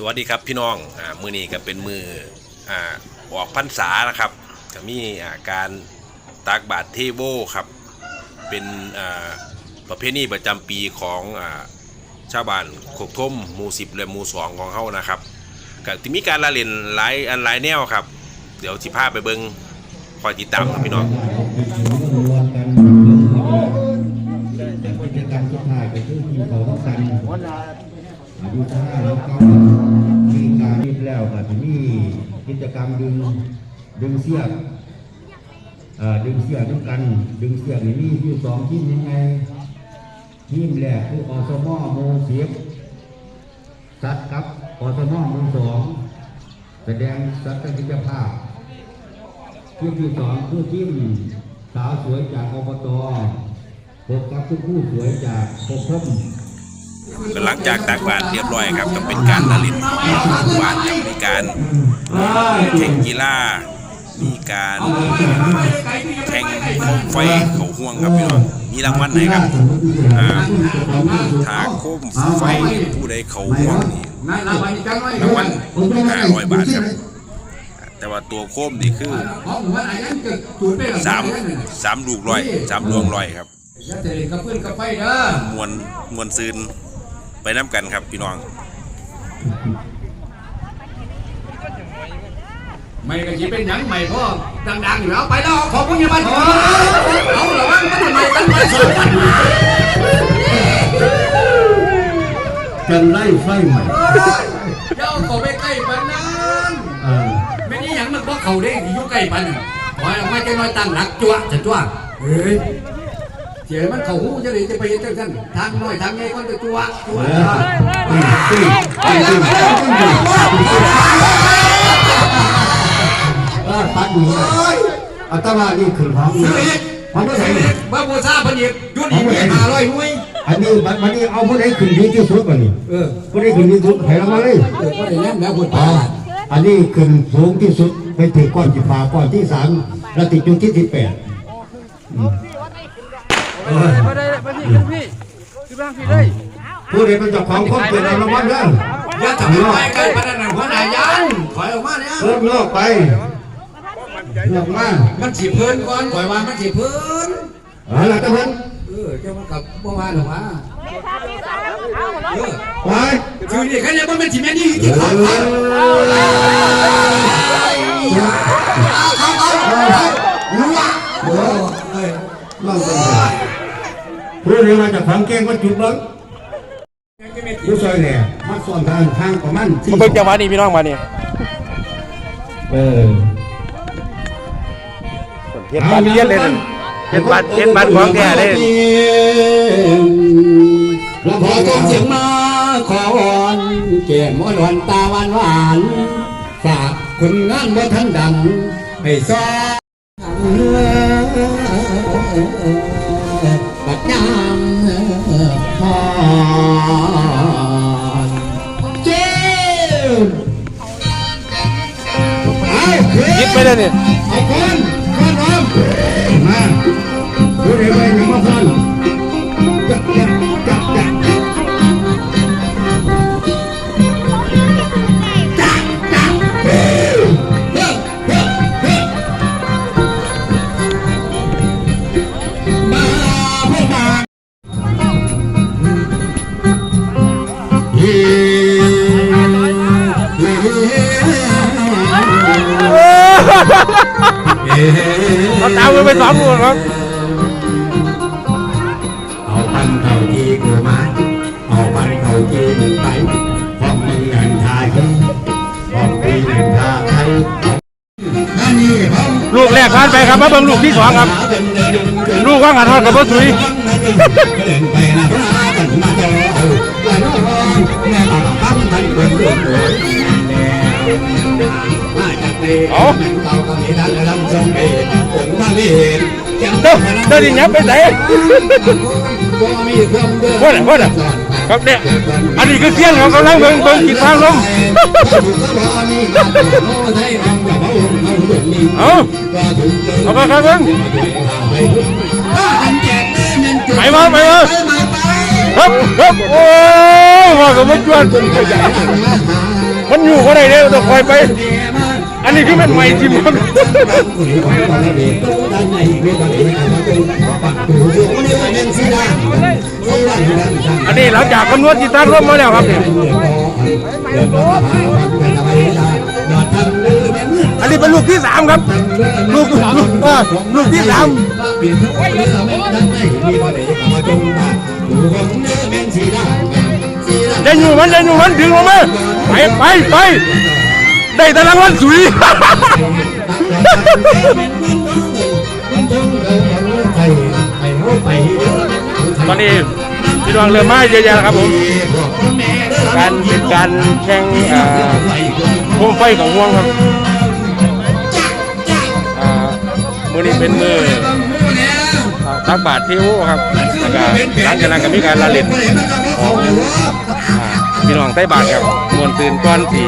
สวัสดีครับพี่น้องอ่ามือนี้ก็เป็นมืออ่าออกพรรษานะครับก็มีอ่าการตักบาตรเทโวครับ เป็นอ่าประเพณีประจำปีของอ่าชาวบ้านโคกทมหมู่สิบและหมู่สองของเขานะครับก็จะมีการละเล่นหลายอันหลายแนวครับ เดี๋ยวสิพาไปเบิงคอยติดตามครับพี่น้องกิจกร รมสุดท้ายก็คือกินเขาต้องกันอายุท่าแล้วก็มีการนิดแล้วก็จะมีกิจกรรมดึงดึงเสียกดึงเสียกน้ำกัน ดึงเสียกนี่มีอยู่สองทีมยังไงทีมแรกคืออสมอโมเสียบสัตว์ครับอสมอโมสองแสดงสัตว์กิจภาพทีมที่สองคือทีมสาวสวยจากอบตพบกับผู้สวยจากพบพม ก็หลังจากตักบาตรเรียบร้อยครับก็เป็นการละเล่นของหมู่บ้านครับมีการแข่งกีฬามีการแข่งโคมไฟเขาห่วงครับพี่น้องมีรางวัลไหนครับอ่าถ้าโคมไฟผู้ใดเขาห่วงนี่รางวัล500บาทครับแต่ว่าตัวโคมนี่คือสามสามลูกร้อยสามดวงร้อยครับอย่าเตะกับเพื่อนกับไฟเด้อมวนมวนซืน ไปน้ำกันครับพี่น้อง ไม่ก็จะเป็นหยังใหม่พ่อดังๆอยู่แล้วไปแล้วขอบคุณยังบ้านขอเอาเหรอวะมันทำไมตั้งใจสอนกันจันไล่ไฟใหม่เจ้าขอไปใกล้ปานนั้นเออไม่นี่หยังมันพวกเขาเด้ที่อยู่ใกล้ปานนั้นขอให้ไม่จะน้อยตั้งหลักจั่วจะจั่วเฮ้ย เจ๋มันเขาหูจะเลยจะไปเจ้าท่านทางน้อยทางใหญ่คนจะจัวจั่วเออตีตีตีเออปัดหนีอัตมานี่คือของของผู้ใดว่าบูชาพันยิบยุดอีกห้าร้อยหน่วยอันนี้บัดนี้เอาผู้ใดขึ้นดีที่สุดกว่านี้เออผู้ใดขึ้นดีที่สุดให้เรามาเลยเออก็ได้แน่แล้วบุญอ่าตาอันนี้ขึ้นสูงที่สุดไปถึงก้อนจีฟ้าก้อนที่สามและติดจุดที่ที่แปด มาได้มาพี่ขึ้นพี่ขึ้นบ้างพี่เลยผู้ใดเป็นเจ้าของครอบครัวเราละมันเด้ออย่าทำให้ใกล้ปานนั้นหัวหน้ายันถอยออกมาเนี่ยเริ่มโลกไปโลกมามันสิเพิ่นก่อนก่อยว่ามันสิเพิ่นเอาล่ะท่านเออเจ้ามันกับบ่ว่าหรอว่าเออไปคือนี่คันนี้บ่แม่นสิแม่นี่ที่เอขาขาอรู้ว่าโอ้เอ้ยลอง เป็นผู้ใดมาจากของแกงก็จุดเบิ้งผู้ซอยแหล่มาส่วนทางทางประมาณสี่เบิ่งจังหวะนี้พี่น้องมานี่เออเฮ็ดบ้านเฮ็ดเลยนั่นเฮ็ดบ้านเฮ็ดบ้านของแท้เลยเราพอต้องเสียงมาขอวอนเกี่ยมอ่อนตาหวานหวานฝากคุณงานบ่ทันดังให้ซอ มมือไปสองลูกครับเอาพันเท่าที่กูมาเอาพันเท่าที่มึงไปพร้อมมึงเงินทาให้พร้อมปีเงินทาให้นั่นนี่พร้อมลูกแรกผ่านไปครับมาเบิ่งลูกที่สองครับ ลูกว่างหันทอดกับพ่อสุยเดินไป เอาแต่น้องแม่ต้องทำมันเป็นเด็กเอาเต่าก็มีทางลำทรงเอ็ดผมทางนี้เห็นเด้อเด้อดิยับไปไหนก็มีเครื่องเดินพ่อน่ะพ่อน่ะครับเนี่ยอันนี้คือเสียงของกำลังเบิ่งเบิ่งกินฟ้าลมเอาเอาไปครับเบิ่งไปมาไปมาครับครับโอ้ยว่ากับมันจวนมันอยู่ก็ได้เด้อต้องคอยไป อันนี้คือมันใหม่จริงครับอันนี้หลังจากคำนวณจิตตันร่วมมาแล้วครับเนี่ยอันนี้เป็นลูกที่สามครับ ลูกลูกลูกที่สามจะอยู่มันจะอยู่มันถึงลงมาไปไปไป ได้แต่รางวัลสุยตอนนี้พี่น้องเริ่มมาเยอะแยะแล้วครับผม การเป็นการแข่งอ่าโคมไฟของห่วงครับอ่ามือนี้เป็นมือตักบาทเทโวครับแล้วก็หลังจากนั้นก็มีการละเล่นของพี่น้องใต้บาทครับมวนตื่นก้อนสี่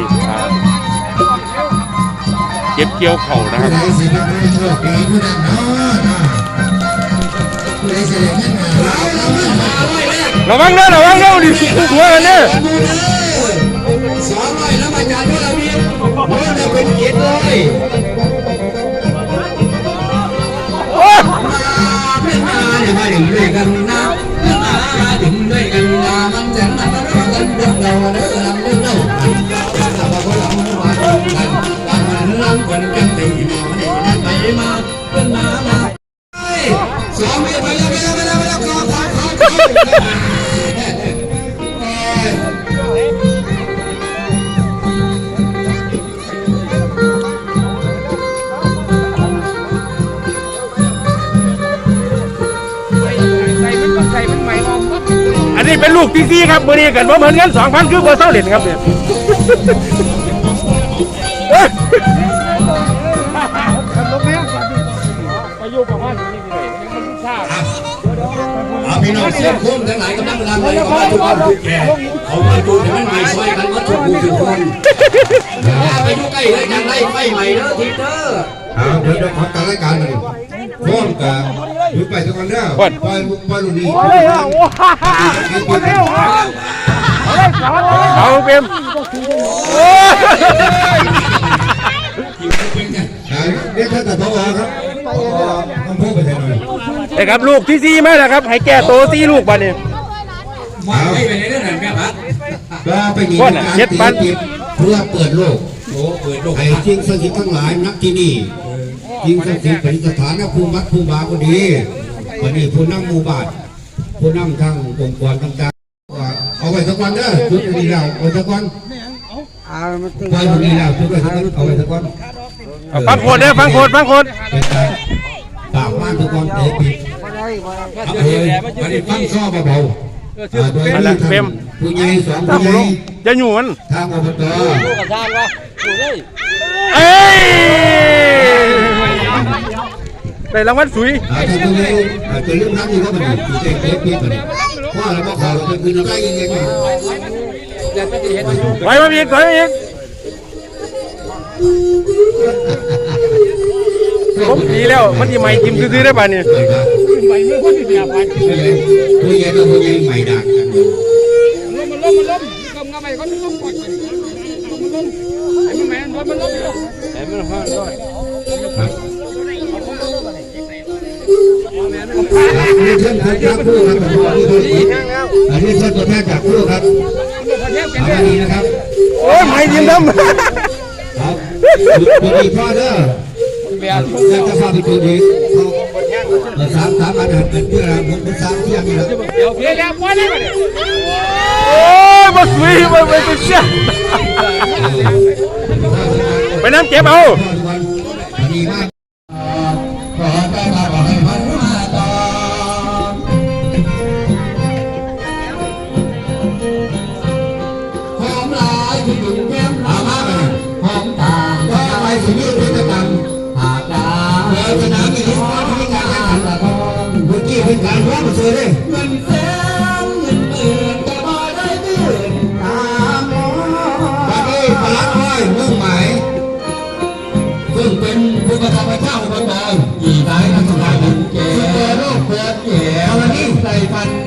ก็บเกี่ยวเข่านะครับระวังเด้อระวังเด้อดิหัวกันเด้อสองร้อยแล้วมาจากที่เรามีโอ้ยเป็นเกียรติเลยโอ้ยเพื่อนมาอย่ามาดื่มด้วยกันนะเพื่อนมาดื่มด้วยกันนะมันจะมันจะเรื่องกันเรื่องเราเรื่องลำเรื่องเราเราก็ลำมากันกันลำกันกันตีมาเนี่ยไปมาเพื่อนมามาสองไปแล้วไปแล้วไปแล้วไปแล้วขอขอขอขออันนี้เป็นลูกที่สี่ครับมือนี้กันว่าเหมือนกันสองพันคือเบัวเศร้าเหรียญครับเนี่ย พี่น้องเสียงคุ้มทั้งหลายกำลังรังเลยขามาทุกคนทุกแก่เขามาดูเดี๋ยวมันใหม่ซอยกันวัดทุกผู้ทุกคนไปดูใกล้เลยจังไรไฟใหม่เด้อทีเด้อเอาเดี๋ยวเดี๋ยวขอการรายการหน่อยพร้อมกับหรือไปสักวันเด้อไปไปรุ่นนี้เอาเป็นโอ้ย ไอ้ครับลูกที่สี่มาแล้วครับให้แก่โตสี่ลูกบ้านนี้มาให้ไปในเรื่องนั้นแม่พัดก็ไปมีการตีติดเพื่อเปิดโลกโอ้เปิดโลกให้จริงสถิตทั้งหลายนักที่นี่จริงสถิตเป็นสถานภูมิวัดภูมิบาก็ดีวันนี้ผู้นำหมู่บ้านผู้นำทางองค์กรต่างๆเอาไว้สักวันเด้อชุดนี้แล้วเอาไว้สักวันไปชุดนี้แล้วชุดไว้สักวันเอาไว้สักวันเอาฟังโคดเด้อฟังโคดฟังโคดเป็นการ ปากบ้านทุกคนเตะปิดเอาเลยวันนี้ฟังซ้อเบาๆอ่าโดยที่ทางผู้ใหญ่สองถ้าผู้ผมใหลญ่งจะอยู่มันทางอบตเอ้ยได้รางวัลสุยอาทางผู้ใหญ่อาจจะเรื่องนั้นอยู่ก็มันอยู่เตะเตะปิดมันเพราะอะไรก็ขอเราเป็นคืนเราได้ยังไงไปมาอีกไปมาอีก ผมดีแล้ว มันที่ใหม่กิมซื้อๆได้ป่ะนี่ผู้ใหญ่ผู้ใหญ่ก็ผู้ใหญ่ใหม่ดักกันอันนี้เชิญคนจากผู้ครับอันนี้เชิญตัวแทนจากผู้ครับเอาอันนี้นะครับ โอ้ยใหม่กิมดำครับตัวดีพ่อเด้อ อยากจะพาไปตัวดีเขาสามสามอันหันเป็นเพื่ออะไรผมเป็นสามเที่ยงนี่แหละโอ้ยมาสวยมาไปเชี่ยไปน้ำเก็บเอา ปิดโลกเปิดแย่วันนี้ใส่ฟัน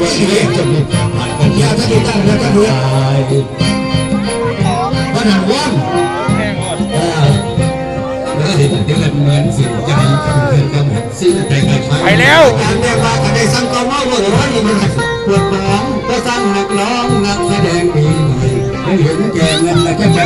มันเฮ้ยจะมีผ่านกันยาถ้าดีตั้งแล้วก็ดูมานั่งว่างแล้วเห็นเดือนเหมือนสิ่งใจเพื่อนก็หมดสิ้นใจกันไปแล้วการเรียกว่าก็ได้สั่งก็มาว่าหรือว่านี่มันปวดร้องก็สั่งนักร้องนักแสดงปีใหน่อยให้เห็นแก่เงินและแค่